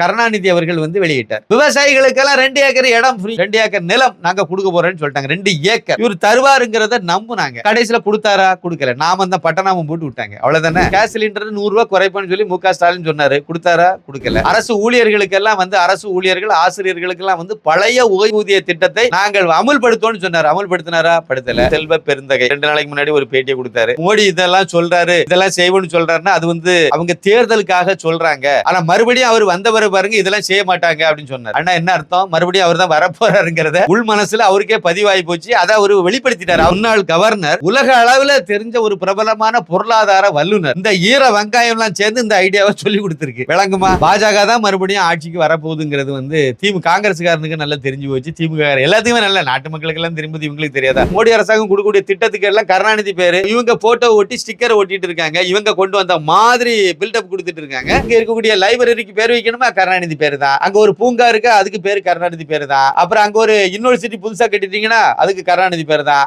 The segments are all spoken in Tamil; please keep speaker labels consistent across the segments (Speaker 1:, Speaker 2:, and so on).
Speaker 1: கருணாநிதி அவர்கள் வந்து வெளியிட்டார். விவசாயிகளுக்கெல்லாம் ரெண்டு ஏக்கர் இடம் ரெண்டு ஏக்கர் நிலம் நாங்க கொடுக்க போறோம்னு சொல்லிட்டாங்க. ரெண்டு ஏக்கர். இவர் தருவாருங்கிறத நம்புனாங்க. கடைசியில கொடுத்தாரா? கொடுக்கல. நாம தான் பட்டநாமம் போட்டு விட்டாங்க. அவ்வளவுதானே? கேஸ் சிலிண்டர் நூறு ரூபாய் குறைப்பான்னு சொல்லி மு க. ஸ்டாலின் சொன்னாரு. கொடுத்தாரா? கொடுக்கல. அரசு ஊழியர்களுக்கெல்லாம் வந்து அரசு ஊழியர்கள் ஆசிரியர்களுக்கெல்லாம் வந்து பழைய ஓய்வூதிய திட்டத்தை நாங்கள் அமல்படுத்தோம்னு சொன்னாரு. அமல்படுத்தினாரா? படுத்தல. செல்வ பெருந்தகை. ரெண்டு நாளைக்கு முன்னாடி ஒரு பேட்டியை கொடுத்தாரு. மோடி இதெல்லாம் சொல்றாரு. இதெல்லாம் செய்வோம்னு சொல்றாருன்னா அது வந்து அவங்க தேர்தலுக்காக சொல்றாங்க. ஆனா மறுபடியும் அவர் வந்தவர் பாருங்க இதெல்லாம் செய்ய மாட்டாங்க அப்படின்னு சொன்னார். அண்ணா என்ன அர்த்தம்? மறுபடியும் அவர் தான் வரப்போறாருங்கிறத உள் மனசுல அவருக்கே பதிவாகி போச்சு. அதை அவர் வெளிப்படுத்திட்டார். முன்னாள் கவர்னர் உலக அளவுல தெரிஞ்ச ஒரு பிரபலமான பொருளாதார வல்லுனர் இந்த ஈர வெங்காயம் எல்லாம் சேர்ந்து இந்த ஐடியாவை சொல்லி கொடுத்திருக்கு. விளங்குமா? பாஜக தான் மறுபடியும் ஆட்சிக்கு வரப்போகுதுங்கிறது வந்து திமுக காங்கிரஸ்காரனுக்கு நல்லா தெரிஞ்சு போச்சு. திமுக எல்லாத்தையுமே நல்ல நாட்டு மக்களுக்கு எல்லாம் திரும்பி இவங்களுக்கு தெரியாதா? மோடி அரசாங்கம் கொடுக்கக்கூடிய திட்டத்துக்கு எல்லாம் கருணாநிதி பேரு. இவங்க போட்டோ ஒட்டி ஸ்டிக்கர் ஒட்டிட்டு இருக்காங்க. இவங்க கொண்டு வந்த மாதிரி பில்டப் கொடுத்துட்டு இருக்காங்க. இங்க இருக்கக்கூடிய லைப்ரரிக்கு பேர் வைக்கணுமா? கருணாநிதி பேரு தான் அங்க ஒரு பூங்கா இருக்கு அதுக்கு பேரு கருணாநிதி பேரு தான் அப்புறம் அங்க ஒரு யூனிவர்சிட்டி புதுசா கட்டிட்டீங்கன்னா அதுக்கு கருணாநிதி பேரு தான்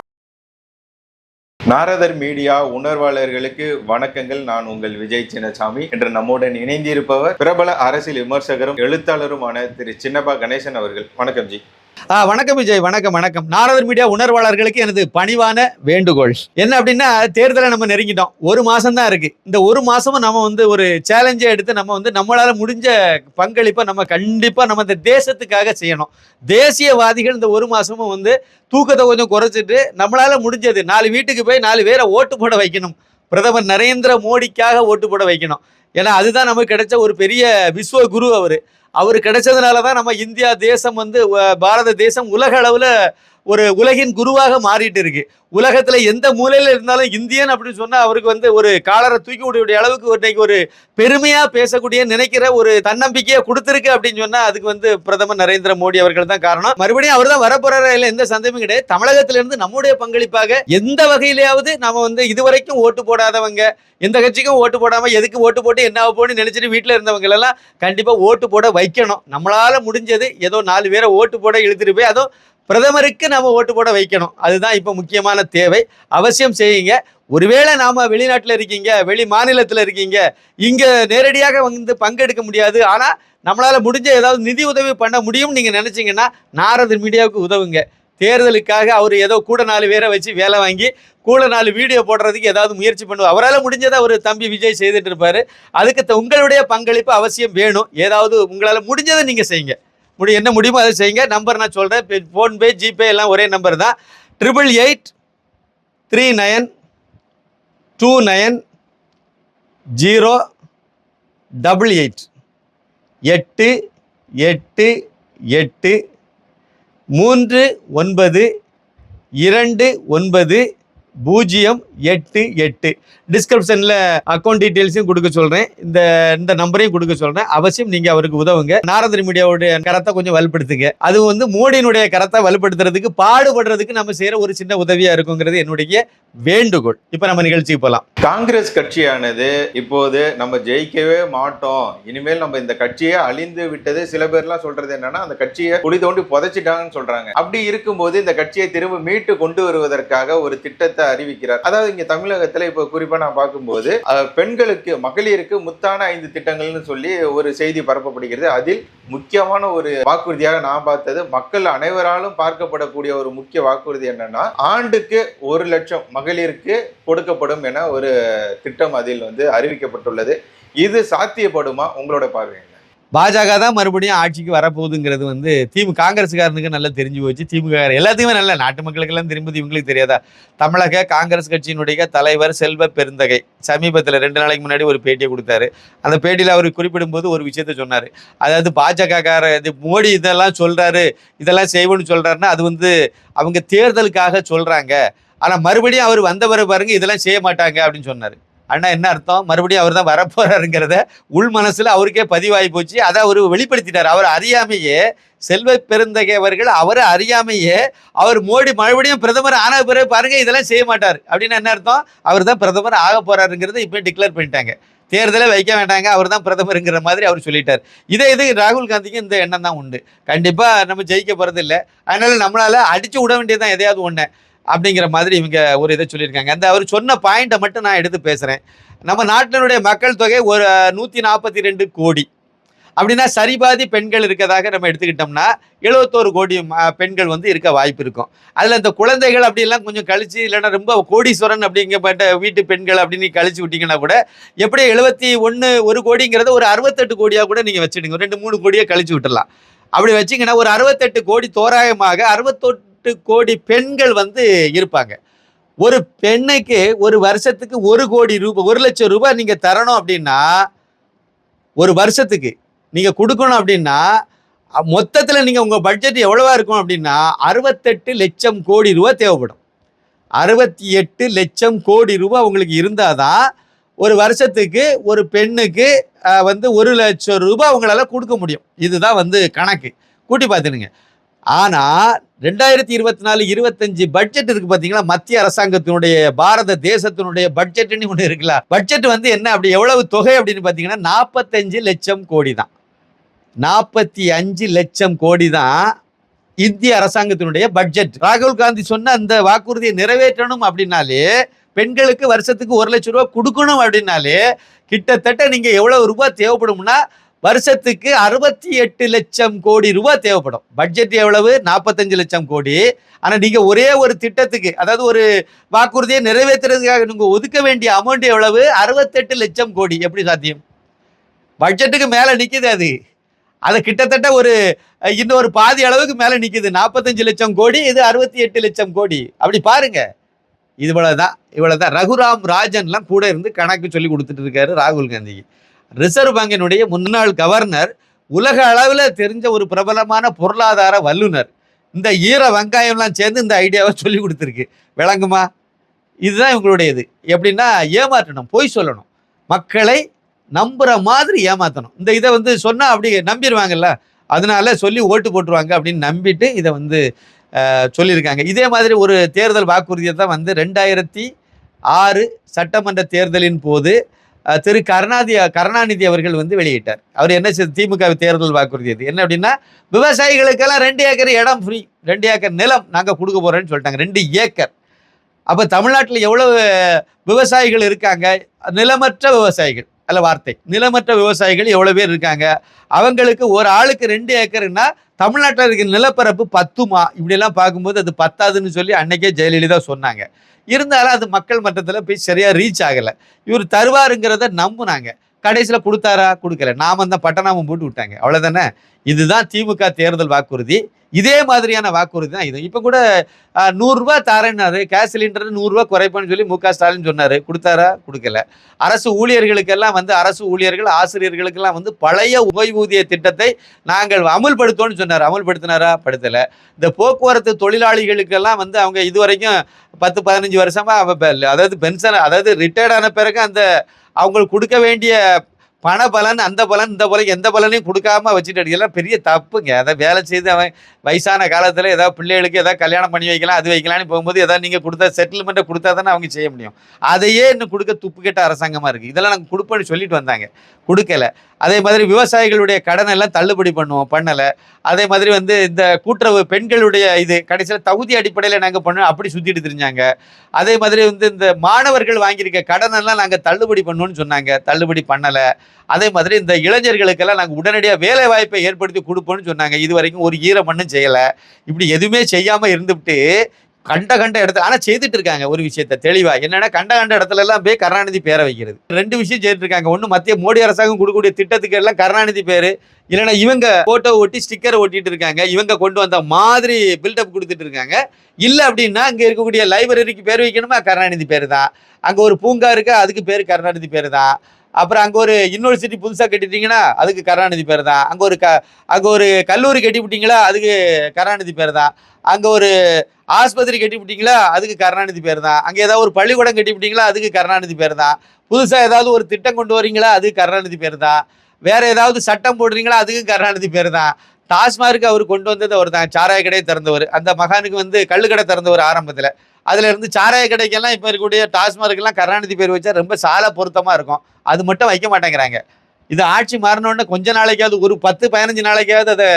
Speaker 2: நாரதர் மீடியா உணர்வாளர்களுக்கு வணக்கங்கள். நான் உங்கள் விஜய் சின்னசாமி. என்று நம்முடன் இணைந்திருப்பவர் பிரபல அரசியல் விமர்சகரும் எழுத்தாளருமான திரு சின்னப்பா கணேசன் அவர்கள். வணக்கம் ஜி.
Speaker 1: வணக்கம் விஜய் வணக்கம் வணக்கம். நாரதர் மீடியா உணர்வாளர்களுக்கு எனது பணிவான வேண்டுகோள். என்ன அப்படின்னா தேர்தலை நம்ம நெருங்கிட்டோம். ஒரு மாசம் தான் இருக்கு. இந்த ஒரு மாசமும் நம்ம வந்து ஒரு சேலஞ்சை எடுத்து நம்ம வந்து நம்மளால முடிஞ்ச பங்களிப்பை நம்ம கண்டிப்பா நம்ம இந்த தேசத்துக்காக செய்யணும். தேசியவாதிகள் இந்த ஒரு மாசமும் வந்து தூக்கத்தை கொஞ்சம் குறைச்சிட்டு நம்மளால முடிஞ்சது நாலு வீட்டுக்கு போய் நாலு பேரை ஓட்டு போட வைக்கணும். பிரதமர் நரேந்திர மோடிக்காக ஓட்டு போட வைக்கணும். ஏன்னா அதுதான் நமக்கு கிடைச்ச ஒரு பெரிய விஸ்வ குரு அவர். அவர் கிடைச்சதுனால தான் நம்ம இந்தியா தேசம் வந்து பாரத தேசம் உலக அளவில் ஒரு உலகின் குருவாக மாறிட்டு இருக்கு. உலகத்துல எந்த மூலையில இருந்தாலும் இந்தியன் அப்படின்னு சொன்னா அவருக்கு வந்து ஒரு காலரை தூக்கி விடக்கூடிய அளவுக்கு இன்னைக்கு ஒரு பெருமையா பேசக்கூடிய நினைக்கிற ஒரு தன்னம்பிக்கையை கொடுத்துருக்கு அப்படின்னு சொன்னா அதுக்கு வந்து பிரதமர் நரேந்திர மோடி அவர்கள் தான் காரணம். மறுபடியும் அவர் தான் வரப்போறாரு இல்ல எந்த சந்தேகமும் கிடையாது. தமிழகத்துல இருந்து நம்முடைய பங்களிப்பாக எந்த வகையிலேயாவது நம்ம வந்து இதுவரைக்கும் ஓட்டு போடாதவங்க எந்த கட்சிக்கும் ஓட்டு போடாம எதுக்கு ஓட்டு போட்டு என்ன ஆக போன்னு நினைச்சிட்டு வீட்டுல இருந்தவங்க எல்லாம் கண்டிப்பா ஓட்டு போட வைக்கணும். நம்மளால முடிஞ்சது ஏதோ நாலு பேரை ஓட்டு போட இழுத்துட்டு போய் அதுவும் பிரதமருக்கு நம்ம ஓட்டு போட வைக்கணும். அதுதான் இப்போ முக்கியமான தேவை. அவசியம் செய்யுங்க. ஒருவேளை நாம் வெளிநாட்டில் இருக்கீங்க வெளி மாநிலத்தில் இருக்கீங்க இங்கே நேரடியாக வந்து பங்கெடுக்க முடியாது. ஆனால் நம்மளால் முடிஞ்ச ஏதாவது நிதி உதவி பண்ண முடியும்னு நீங்கள் நினச்சிங்கன்னா நாரது மீடியாவுக்கு உதவுங்க. தேர்தலுக்காக அவர் ஏதோ கூட நாலு பேரை வச்சு வேலை வாங்கி கூட நாலு வீடியோ போடுறதுக்கு ஏதாவது முயற்சி பண்ணுவோம் அவரால் முடிஞ்சதை அவர் தம்பி விஜய் செய்துட்டு இருப்பார். அதுக்கு த- உங்களுடைய பங்களிப்பு அவசியம் வேணும். ஏதாவது உங்களால் முடிஞ்சதை நீங்கள் செய்யுங்க. முடி என்ன முடியுமோ அதை செய்யுங்க. நம்பர் நான் சொல்கிறேன் ஃபோன்பே ஜிபே எல்லாம் ஒரே நம்பர் தான். Triple eight three nine two nine zero double eight எட்டு எட்டு எட்டு மூன்று ஒன்பது இரண்டு ஒன்பது பூஜ்ஜியம் எட்டு எட்டு. டிஸ்கிரிப்ஷனில் அக்கௌண்ட் டீட்டெயில்ஸையும் கொடுக்க சொல்கிறேன் இந்த இந்த நம்பரையும் கொடுக்க சொல்கிறேன் அவசியம் நீங்கள் அவருக்கு உதவுங்க. நாரதர் மீடியாவுடைய கரத்தை கொஞ்சம் வலுப்படுத்துங்க. அது வந்து மோடியினுடைய கரத்தை வலுப்படுத்துறதுக்கு பாடுபடுறதுக்கு நம்ம செய்கிற ஒரு சின்ன உதவியாக இருக்குங்கிறது என்னுடைய வேண்டுகோள். இப்போ நம்ம நிகழ்ச்சிக்கு போகலாம்
Speaker 2: காங்கிரஸ் கட்சியானது இப்போது நம்ம ஜெயிக்கவே மாட்டோம். இனிமேல் நம்ம இந்த கட்சியை அழிந்து விட்டது. சில பேர்லாம் சொல்றது என்னன்னா அந்த கட்சியை குழி தோண்டி புதைச்சிட்டாங்கன்னு சொல்றாங்க. அப்படி இருக்கும்போது இந்த கட்சியை திரும்ப மீட்டு கொண்டு வருவதற்காக ஒரு திட்டத்தை அறிவிக்கிறார். அதாவது இங்க தமிழகத்துல இப்ப குறிப்பா நான் பார்க்கும்போது பெண்களுக்கு மகளிருக்கு முத்தான ஐந்து திட்டங்கள்னு சொல்லி ஒரு செய்தி பரப்பப்படுகிறது. அதில் முக்கியமான ஒரு வாக்குறுதியாக நான் பார்த்தது மக்கள் அனைவராலும் பார்க்கப்படக்கூடிய ஒரு முக்கிய வாக்குறுதி என்னன்னா ஆண்டுக்கு ஒரு லட்சம் மகளிருக்கு கொடுக்கப்படும் என ஒரு திட்டம் அதில் வந்து அறிவிக்கப்பட்டுள்ளது. இது சாத்தியப்படுமா உங்களோட பார்வை?
Speaker 1: பாஜக தான் மறுபடியும் ஆட்சிக்கு வரப்போகுதுங்கிறது வந்து திமுக காங்கிரஸ்காரனுக்கு நல்லா தெரிஞ்சு போச்சு. திமுக எல்லாத்துக்குமே நல்ல நாட்டு மக்களுக்கெல்லாம் திரும்பி இவங்களுக்கு தெரியாதா? தமிழக காங்கிரஸ் கட்சியினுடைய தலைவர் செல்வ பெருந்தகை சமீபத்தில் ரெண்டு நாளைக்கு முன்னாடி ஒரு பேட்டியை கொடுத்தாரு. அந்த பேட்டியில் அவர் குறிப்பிடும்போது ஒரு விஷயத்த சொன்னார். அதாவது பாஜக இது மோடி இதெல்லாம் சொல்றாரு இதெல்லாம் செய்வோம்னு சொல்றாருன்னா அது வந்து அவங்க தேர்தலுக்காக சொல்றாங்க. ஆனால் மறுபடியும் அவர் வந்தவரை பாருங்க இதெல்லாம் செய்ய மாட்டாங்க அப்படின்னு சொன்னார். அண்ணா என்ன அர்த்தம்? மறுபடியும் அவர் தான் வரப்போறாருங்கிறத உள் மனசில் அவருக்கே பதிவாகி போச்சு. அதை அவர் வெளிப்படுத்திட்டார். அவர் அறியாமையே செல்வ பெருந்தகை அவர்கள் அவர் அறியாமையே அவர் மோடி மறுபடியும் பிரதமர் ஆன பிறகு பாருங்க இதெல்லாம் செய்ய மாட்டார். அப்படின்னு என்ன அர்த்தம்? அவர் தான் பிரதமர் ஆக போறாருங்கிறத இப்போ டிக்ளேர் பண்ணிட்டாங்க. தேர்தலே வைக்க வேண்டாங்க அவர் தான் பிரதமருங்கிற மாதிரி அவர் சொல்லிட்டார். இதே இது ராகுல் காந்திக்கு இந்த எண்ணம் தான் உண்டு. கண்டிப்பாக நம்ம ஜெயிக்க போகிறது இல்லை அதனால நம்மளால் அடித்து விட வேண்டியதுதான் எதையாவது ஒன்று அப்படிங்கிற மாதிரி இவங்க ஒரு இதை சொல்லியிருக்காங்க. அந்த அவர் சொன்ன பாயிண்ட்டை மட்டும் நான் எடுத்து பேசுகிறேன் நம்ம நாட்டினுடைய மக்கள் தொகை ஒரு நூற்றி நாற்பத்தி ரெண்டு கோடி. அப்படின்னா சரிபாதி பெண்கள் இருக்கிறதாக நம்ம எடுத்துக்கிட்டோம்னா எழுபத்தோரு கோடி பெண்கள் வந்து இருக்க வாய்ப்பு இருக்கும். அதில் இந்த குழந்தைகள் அப்படிலாம் கொஞ்சம் கழிச்சு இல்லைன்னா ரொம்ப கோடீஸ்வரன் அப்படிங்கப்பட்ட வீட்டு பெண்கள் அப்படின்னு கழிச்சு விட்டிங்கன்னா கூட எப்படி எழுபத்தி ஒன்று ஒரு கோடிங்கிறத ஒரு அறுபத்தெட்டு கோடியாக கூட நீங்கள் வச்சுடுங்க. ரெண்டு மூணு கோடியை கழிச்சு விட்டுடலாம். அப்படி வச்சீங்கன்னா ஒரு அறுபத்தெட்டு கோடி தோராயமாக அறுபத்தொட்டு எட்டு கோடி பெண்கள் வந்து இருப்பாங்க. ஒரு பெண்ணுக்கு ஒரு வருஷத்துக்கு ஒரு கோடி ரூபாய் ஒரு லட்சம் ரூபாய் நீங்க தரணும் அப்படின்னா ஒரு வருஷத்துக்கு நீங்க கொடுக்கணும் அப்படின்னா மொத்தத்தில் நீங்கள் நீங்க உங்க பட்ஜெட் எவ்வளவா இருக்கும் அப்படின்னா அறுபத்தெட்டு லட்சம் கோடி ரூபாய் தேவைப்படும். அறுபத்தி எட்டு லட்சம் கோடி ரூபாய் உங்களுக்கு இருந்தாதான் ஒரு வருஷத்துக்கு ஒரு பெண்ணுக்கு வந்து ஒரு லட்சம் ரூபாய் உங்களால் கொடுக்க முடியும். இதுதான் வந்து கணக்கு. கூட்டி பார்த்துடுங்க. ஆனால் ரெண்டாயிரத்தி இருபத்தி நாலு இருபத்தஞ்சு பட்ஜெட் இருக்கு பாத்தீங்களா? மத்திய அரசாங்கத்தினுடைய பாரத தேசத்தினுடைய பட்ஜெட்னு ஒன்று இருக்குல்ல? பட்ஜெட் வந்து என்ன? அப்படி எவ்வளவு தொகை அப்படின்னு பாத்தீங்கன்னா நாற்பத்தஞ்சு லட்சம் கோடி தான். நாற்பத்தி அஞ்சு லட்சம் கோடி தான் இந்திய அரசாங்கத்தினுடைய பட்ஜெட் ராகுல் காந்தி சொன்ன அந்த வாக்குறுதியை நிறைவேற்றணும் அப்படின்னாலே பெண்களுக்கு வருஷத்துக்கு ஒரு லட்சம் ரூபா கொடுக்கணும் அப்படின்னாலே கிட்டத்தட்ட நீங்க எவ்வளவு ரூபாய் தேவைப்படும்னா வருஷத்துக்கு அறுபத்தி எட்டு லட்சம் கோடி ரூபாய் தேவைப்படும். பட்ஜெட் எவ்வளவு? நாற்பத்தஞ்சு லட்சம் கோடி. ஆனால் நீங்கள் ஒரே ஒரு திட்டத்துக்கு அதாவது ஒரு வாக்குறுதியை நிறைவேற்றுறதுக்காக நீங்கள் ஒதுக்க வேண்டிய அமௌண்ட் எவ்வளவு? அறுபத்தெட்டு லட்சம் கோடி. எப்படி சாத்தியம்? பட்ஜெட்டுக்கு மேலே நிற்குது அது. அது கிட்டத்தட்ட ஒரு இன்னொரு இன்னும் ஒரு பாதி அளவுக்கு மேலே நிற்குது நாற்பத்தஞ்சு லட்சம் கோடி இது அறுபத்தி எட்டு லட்சம் கோடி. அப்படி பாருங்கள் இது இவ்வளோதான் இவ்வளோதான் ரகுராம் ராஜன்லாம் கூட இருந்து கணக்கு சொல்லி கொடுத்துட்டு இருக்காரு ராகுல் காந்திக்கு. ரிசர்வ் வங்கினுடைய முன்னாள் கவர்னர் உலக அளவில் தெரிஞ்ச ஒரு பிரபலமான பொருளாதார வல்லுனர் இந்த ஈர வெங்காயம்லாம் சேர்ந்து இந்த ஐடியாவை சொல்லி கொடுத்துருக்கு. விளங்குமா? இதுதான் இவங்களுடையது. எப்படின்னா ஏமாற்றணும் பொய் சொல்லணும். மக்களை நம்புகிற மாதிரி ஏமாற்றணும் இந்த இதை வந்து சொன்னால் அப்படி நம்பிடுவாங்கல்ல அதனால சொல்லி ஓட்டு போட்டுருவாங்க அப்படின்னு நம்பிட்டு இதை வந்து சொல்லியிருக்காங்க. இதே மாதிரி ஒரு தேர்தல் வாக்குறுதியை தான் வந்து ரெண்டாயிரத்தி ஆறு சட்டமன்ற தேர்தலின் போது திரு கருணாதி கருணாநிதி அவர்கள் வந்து வெளியிட்டார். அவர் என்ன செய்த திமுக தேர்தல் வாக்குறுதி அது என்ன அப்படின்னா விவசாயிகளுக்கெல்லாம் ரெண்டு ஏக்கர் இடம் ஃப்ரீ ரெண்டு ஏக்கர் நிலம் நாங்கள் கொடுக்க போகிறோன்னு சொல்லிட்டாங்க. ரெண்டு ஏக்கர். அப்போ தமிழ்நாட்டில் எவ்வளவு விவசாயிகள் இருக்காங்க? நிலமற்ற விவசாயிகள் அல்ல வார்த்தை. நிலமற்ற விவசாயிகள் எவ்வளோ பேர் இருக்காங்க? அவங்களுக்கு ஒரு ஆளுக்கு ரெண்டு ஏக்கர்னா தமிழ்நாட்டில் இருக்க நிலப்பரப்பு பத்துமா? இப்படியெல்லாம் பார்க்கும்போது அது பத்தாதுன்னு சொல்லி அன்னைக்கே ஜெயலலிதா சொன்னாங்க. இருந்தாலும் அது மக்கள் மட்டத்தில் போய் சரியாக ரீச் ஆகலை. இவர் தருவாருங்கிறத நம்புனாங்க. கடைசியில் கொடுத்தாரா? கொடுக்கல. நாம தான் பட்டநாமம் போட்டு விட்டாங்க. அவ்வளோதானே இதுதான் திமுக தேர்தல் வாக்குறுதி. இதே மாதிரியான வாக்குறுதி தான் இது. இப்போ கூட நூறுரூவா தரேன்னாரு. கேஸ் சிலிண்டர் நூறுரூவா குறைப்பேன்னு சொல்லி மு க ஸ்டாலின் சொன்னார். கொடுத்தாரா? கொடுக்கல. அரசு ஊழியர்களுக்கெல்லாம் வந்து அரசு ஊழியர்கள் ஆசிரியர்களுக்கெல்லாம் வந்து பழைய ஓய்வூதிய திட்டத்தை நாங்கள் அமல்படுத்தோம்னு சொன்னார். அமல்படுத்தினாரா? படுத்தலை. இந்த போக்குவரத்து தொழிலாளிகளுக்கெல்லாம் வந்து அவங்க இதுவரைக்கும் பத்து பதினஞ்சு வருஷமாக பெ- அதாவது பென்ஷன் அதாவது ரிட்டையர்ட் ஆன பிறகு அந்த அவங்களுக்கு கொடுக்க வேண்டிய பண பலன் அந்த பலன் இந்த பலன் எந்த பலனையும் கொடுக்காம வச்சுட்டு இதெல்லாம் பெரிய தப்புங்க. அதை வேலை செய்து அவன் வயசான காலத்தில் ஏதாவது பிள்ளைகளுக்கு ஏதாவது கல்யாணம் பண்ணி வைக்கலாம் அது வைக்கலாம்னு போகும்போது ஏதாவது நீங்கள் கொடுத்தா செட்டில்மெண்ட்டை கொடுத்தா தானே அவங்க செய்ய முடியும். அதையே இன்னும் கொடுக்க துப்பு அரசாங்கமாக இருக்குது இதெல்லாம் நாங்கள் கொடுப்போம்னு சொல்லிட்டு வந்தாங்க. கொடுக்கல. அதே மாதிரி விவசாயிகளுடைய கடன் எல்லாம் தள்ளுபடி பண்ணுவோம் பண்ணலை. அதே மாதிரி வந்து இந்த கூட்டுறவு பெண்களுடைய இது கடைசியில் தகுதி அடிப்படையில் நாங்கள் பண்ணோம் அப்படி சுற்றிட்டு தெரிஞ்சாங்க. அதே மாதிரி வந்து இந்த மாணவர்கள் வாங்கியிருக்க கடனெல்லாம் நாங்கள் தள்ளுபடி பண்ணுவோன்னு சொன்னாங்க. தள்ளுபடி பண்ணலை. அதே மாதிரி இந்த இளைஞர்களுக்கெல்லாம் நாங்கள் உடனடியாக வேலை வாய்ப்பை ஏற்படுத்தி கொடுப்போம்னு சொன்னாங்க. இது வரைக்கும் ஒரு ஈர செய்யலை. இப்படி எதுவுமே செய்யாமல் இருந்துவிட்டு கண்ட கண்ட இடத்துல ஆனால் செய்துட்டு இருக்காங்க ஒரு விஷயத்த தெளிவாக என்னென்னா கண்ட கண்ட இடத்துல எல்லாம் போய் கருணாநிதி பேரை வைக்கிறது. ரெண்டு விஷயம் செய்துட்டு இருக்காங்க. ஒன்று மத்திய மோடி அரசாங்கம் கொடுக்கக்கூடிய திட்டத்துக்கு எல்லாம் கருணாநிதி பேர். இல்லைன்னா இவங்க ஃபோட்டோ ஒட்டி ஸ்டிக்கர் ஒட்டிட்டு இருக்காங்க. இவங்க கொண்டு வந்த மாதிரி பில்டப் கொடுத்துட்டு இருக்காங்க. இல்லை அப்படின்னா அங்கே இருக்கக்கூடிய லைப்ரரிக்கு பேர் வைக்கணுமா? கருணாநிதி பேர் தான் அங்கே ஒரு பூங்கா இருக்கு அதுக்கு பேர் கருணாநிதி பேர் தான் அப்புறம் அங்கே ஒரு யூனிவர்சிட்டி புதுசாக கட்டிட்டீங்கன்னா அதுக்கு கருணாநிதி பேர் தான் அங்கே ஒரு க அங்கே ஒரு கல்லூரி கட்டிவிட்டீங்களா அதுக்கு கருணாநிதி பேர் தான் அங்கே ஒரு ஆஸ்பத்திரி கட்டிவிட்டீங்களா அதுக்கு கருணாநிதி பேர் தான் அங்கே ஏதாவது ஒரு பள்ளிக்கூடம் கட்டிவிட்டீங்களா அதுக்கு கருணாநிதி பேர் தான் புதுசாக ஏதாவது ஒரு திட்டம் கொண்டு வரீங்களா அதுக்கு கருணாநிதி பேர் தான் வேறு ஏதாவது சட்டம் போடுறீங்களா அதுக்கும் கருணாநிதி பேர் தான் டாஸ்மார்க் அவர் கொண்டு வந்தது அவர் தான் சாராய கடையை திறந்தவர். அந்த மகானுக்கு வந்து கல்லுக்கடை திறந்தவர் ஆரம்பத்தில். அதுல இருந்து சாராய கடைக்கெல்லாம் இப்போ இருக்கக்கூடிய டாஸ்மார்க்கெல்லாம் கருணாநிதி பேர் வச்சா ரொம்ப சால பொருத்தமாக இருக்கும். அது மட்டும் வைக்க மாட்டேங்கிறாங்க. இது ஆட்சி மாறினோடனே கொஞ்ச நாளைக்காவது ஒரு பத்து பதினஞ்சு நாளைக்காவது அதை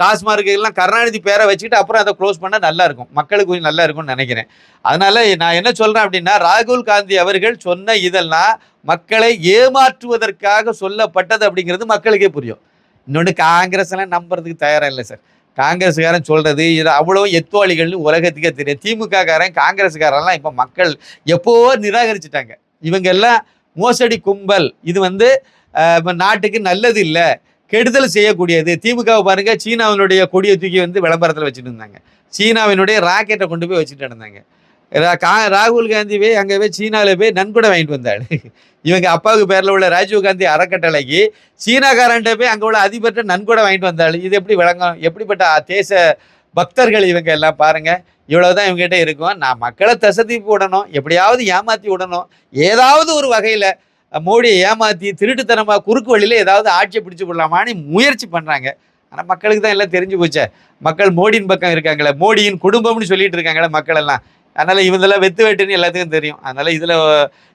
Speaker 1: டாஸ்மார்க்கெல்லாம் கருணாநிதி பேரை வச்சுக்கிட்டு அப்புறம் அதை க்ளோஸ் பண்ணா நல்லா இருக்கும். மக்களுக்கு கொஞ்சம் நல்லா இருக்கும்னு நினைக்கிறேன். அதனால நான் என்ன சொல்றேன் அப்படின்னா ராகுல் காந்தி அவர்கள் சொன்ன இதெல்லாம் மக்களை ஏமாற்றுவதற்காக சொல்லப்பட்டது அப்படிங்கிறது மக்களுக்கே புரியும். இன்னொன்று காங்கிரஸ் எல்லாம் நம்புறதுக்கு தயாராக இல்லை சார். காங்கிரஸ்காரன் சொல்றது இது அவ்வளோ எத்துவாளிகள்னு உலகத்துக்கே தெரியும். திமுககாரன் காங்கிரஸ்காரெல்லாம் இப்போ மக்கள் எப்போவோ நிராகரிச்சிட்டாங்க. இவங்க எல்லாம் மோசடி கும்பல். இது வந்து நாட்டுக்கு நல்லது இல்லை. கெடுதல் செய்யக்கூடியது. திமுகவை பாருங்க சீனாவினுடைய கொடியை தூக்கி வந்து விளம்பரத்தில் வச்சுட்டு இருந்தாங்க. சீனாவினுடைய ராக்கெட்டை கொண்டு போய் வச்சுட்டு இருந்தாங்க கா- ராகுல் காந்தி போய் அங்கே போய் சீனாவில் போய் நன்கொடை வாங்கிட்டு வந்தாள் இவங்க அப்பாவுக்கு பேரில் உள்ள ராஜீவ் காந்தி அறக்கட்டளைக்கு சீனாக்காரன்ட்ட போய் அங்கே உள்ள அதிபர்கிட்ட நன்கொடை வாங்கிட்டு வந்தாள் இது எப்படி விளங்கும்? எப்படிப்பட்ட தேச பக்தர்கள் இவங்க எல்லாம் பாருங்கள் இவ்வளவுதான் இவங்ககிட்ட இருக்கும். நான் மக்களை தசதி விடணும் எப்படியாவது ஏமாற்றி விடணும். ஏதாவது ஒரு வகையில் மோடியை ஏமாற்றி திருட்டுத்தனமாக குறுக்கு வழியில் ஏதாவது ஆட்சியை பிடிச்சி கொள்ளலாமான்னு முயற்சி பண்ணுறாங்க ஆனால் மக்களுக்கு தான் எல்லாம் தெரிஞ்சு போச்சே. மக்கள் மோடியின் பக்கம் இருக்காங்களே. மோடியின் குடும்பம்னு சொல்லிட்டு இருக்காங்களே மக்கள் எல்லாம். அதனால இவங்கெல்லாம் வெத்து வெட்டுன்னு எல்லாத்துக்கும் தெரியும். அதனால இதுல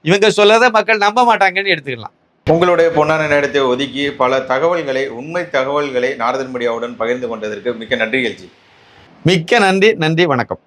Speaker 1: இவங்க சொல்லதை மக்கள் நம்ப மாட்டாங்கன்னு எடுத்துக்கலாம்.
Speaker 2: உங்களுடைய பொன்னான நேரத்தை ஒதுக்கி பல தகவல்களை உண்மை தகவல்களை நாரதன் மீடியாவுடன் பகிர்ந்து கொண்டதற்கு மிக்க நன்றி எழுச்சி
Speaker 1: மிக்க நன்றி நன்றி வணக்கம்.